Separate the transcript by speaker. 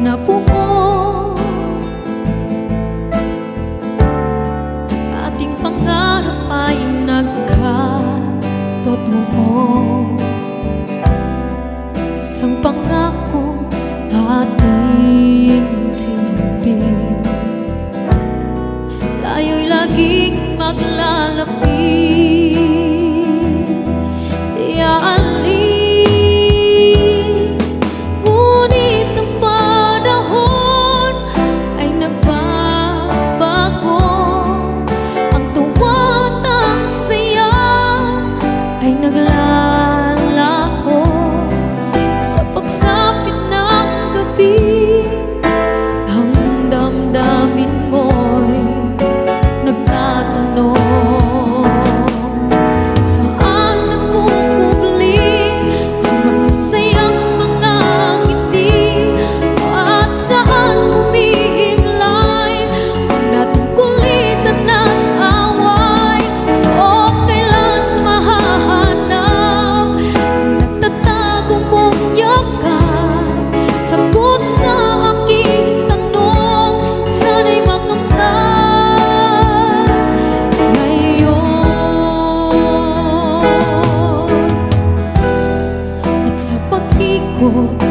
Speaker 1: nabuo. Ating pangarap ay nagkatotoo. Isang pangako atin ay 我